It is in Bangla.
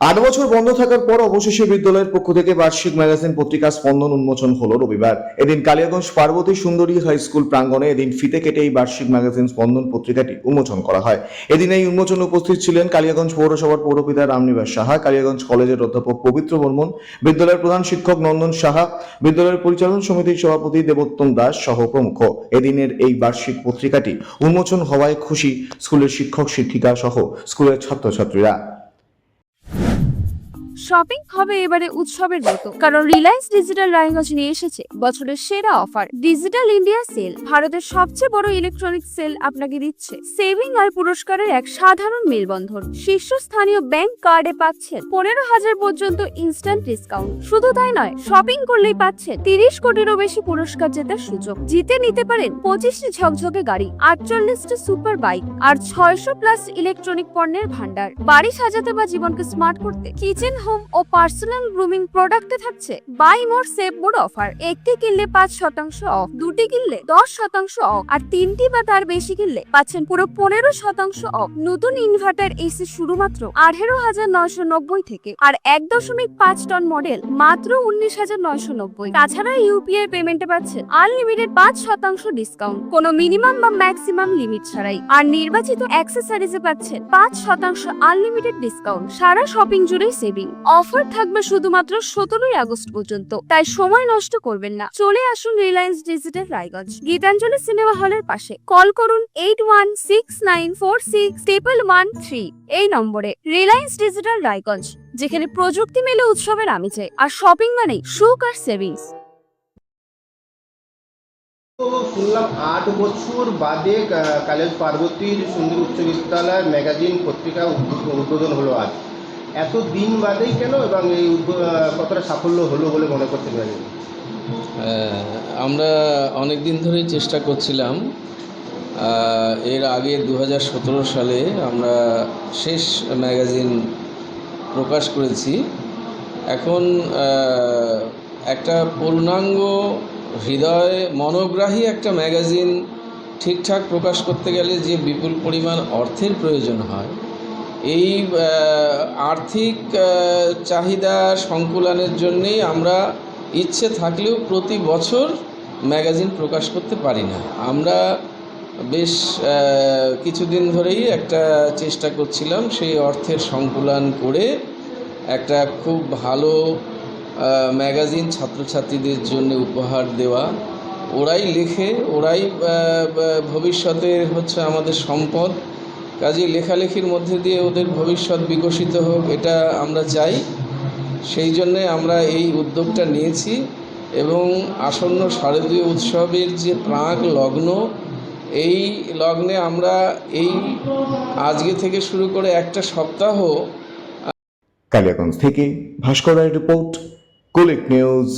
আট বছর বন্ধ থাকার পর অবশেষে বিদ্যালয়ের পক্ষ থেকে বার্ষিক ম্যাগাজিন পত্রিকা স্পন্দন উন্মোচন হলো রবিবার। এদিন কালিয়াগঞ্জ পার্বতী সুন্দরী হাই স্কুল প্রাঙ্গণে এদিন ফিতে কেটে এই বার্ষিক ম্যাগাজিন স্পন্দন পত্রিকাটি উন্মোচন করা হয়। এদিন এই উন্মোচনে উপস্থিত ছিলেন কালিয়াগঞ্জ পৌরসভার পৌরপিতা রামনিবাস সাহা, কালিয়াগঞ্জ কলেজের অধ্যাপক পবিত্র বর্মন, বিদ্যালয়ের প্রধান শিক্ষক নন্দন সাহা, বিদ্যালয়ের পরিচালন সমিতির সভাপতি দেবোত্তম দাস সহ প্রমুখ। এদিনের এই বার্ষিক পত্রিকাটি উন্মোচন হওয়ায় খুশি স্কুলের শিক্ষক, শিক্ষিকা সহ স্কুলের ছাত্রছাত্রীরা। শপিং হবে এবারে উৎসবের মতো। কারণ রিলায়েন্স ডিজিটাল রায়গঞ্জ নিয়ে এসেছে বছরের সেরা অফার। ডিজিটাল ইন্ডিয়া সেল ভারতের সবচেয়ে বড় ইলেকট্রনিক সেল আপনাকে দিচ্ছে। সেভিং আর পুরস্কারের এক সাধারণ মেলবন্ধন। শীর্ষস্থানীয় ব্যাংক কার্ডে পাচ্ছেন পনেরো হাজার পর্যন্ত ইনস্ট্যান্ট ডিসকাউন্ট শুধু তাই নয় শপিং করলেই পাচ্ছেন তিরিশ কোটিরও বেশি পুরস্কার জেতার সুযোগ। জিতে নিতে পারেন পঁচিশটি ঝকঝকে গাড়ি, আটচল্লিশটি সুপার বাইক আর ছয়শো প্লাস ইলেকট্রনিক পণ্যের ভান্ডার বাড়ি সাজাতে বা জীবনকে স্মার্ট করতে কিচেন হোম ও পার্সোনাল গ্রুমিং প্রোডাক্টে থাকছে buy more save more offer. একটি কিনলে পাঁচ শতাংশ অফ, দুটি কিনলে দশ শতাংশ অফ, আর তিনটি বা তার বেশি কিনলে পাচ্ছেন পুরো পনেরো শতাংশ অফ। নতুন ইনভার্টার এসি শুধুমাত্র আঠেরো হাজার নয়শো নব্বই থেকে, আর এক দশমিক পাঁচ টন মডেল মাত্র উনিশ হাজার নয়শো নব্বই। তাছাড়া ইউপিআই পেমেন্টে পাচ্ছেন আনলিমিটেড পাঁচ শতাংশ ডিসকাউন্ট কোনো মিনিমাম বা ম্যাক্সিমাম লিমিট ছাড়াই। আর নির্বাচিত অ্যাক্সেসরিজে পাচ্ছেন পাঁচ শতাংশ আনলিমিটেড ডিসকাউন্ট সারা শপিং জুড়ে সেভিং অফার থাকবে শুধুমাত্র সতেরোই আগস্ট পর্যন্ত। তাই সময় নষ্ট করবেন না। চলে আসুন Reliance digital Raiganj. Gitanjali cinema হলের পাশে। কল করুন eight one six nine four six triple one three এই নম্বরে রিলায়েন্স ডিজিটাল রায়গঞ্জ, যেখানে প্রযুক্তি মেলে উৎসবের আমেজে। আর শপিং মানেই সুখ আর সেভিংস শুনলাম আট বছর বাদে কালেজ পার্বতীর সুন্দর উচ্চ বিদ্যালয় ম্যাগাজিন পত্রিকা উদ্বোধন হলো আজ। এত দিন বাদেই কেন এবং এই কতটা সাফল্য হলো বলে মনে করতে আহ, আমরা অনেক দিন ধরেই চেষ্টা করছিলাম। এর আগে দু হাজার সতেরো সালে আমরা শেষ ম্যাগাজিন প্রকাশ করেছি। এখন একটা পূর্ণাঙ্গ হৃদয় মনোগ্রাহী একটা ম্যাগাজিন ঠিকঠাক প্রকাশ করতে গেলে যে বিপুল পরিমাণ অর্থের প্রয়োজন হয় এই আর্থিক চাহিদা সংকুলানের জন্যেই আমরা ইচ্ছে থাকলেও প্রতি বছর ম্যাগাজিন প্রকাশ করতে পারি না। আমরা বেশ কিছুদিন ধরেই একটা চেষ্টা করছিলাম সেই অর্থের সংকুলান করে একটা খুব ভালো ম্যাগাজিন ছাত্রছাত্রীদের জন্য উপহার দেওয়া। ওরাই লেখে ওরাই আহ, হচ্ছে আমাদের সম্পদ। কাজে লেখালেখির মধ্যে দিয়ে ওদের ভবিষ্যৎ বিকশিত হোক, এটা আমরা চাই। সেই জন্যে আমরা এই উদ্যোগটা নিয়েছি এবং আসন্ন শারদীয় উৎসবের যে প্রাক লগ্ন, এই লগ্নে আমরা এই আজকে থেকে শুরু করে একটা সপ্তাহ, কালিয়াগঞ্জ থেকে ভাস্কর রায়ের রিপোর্ট কুলিক নিউজ।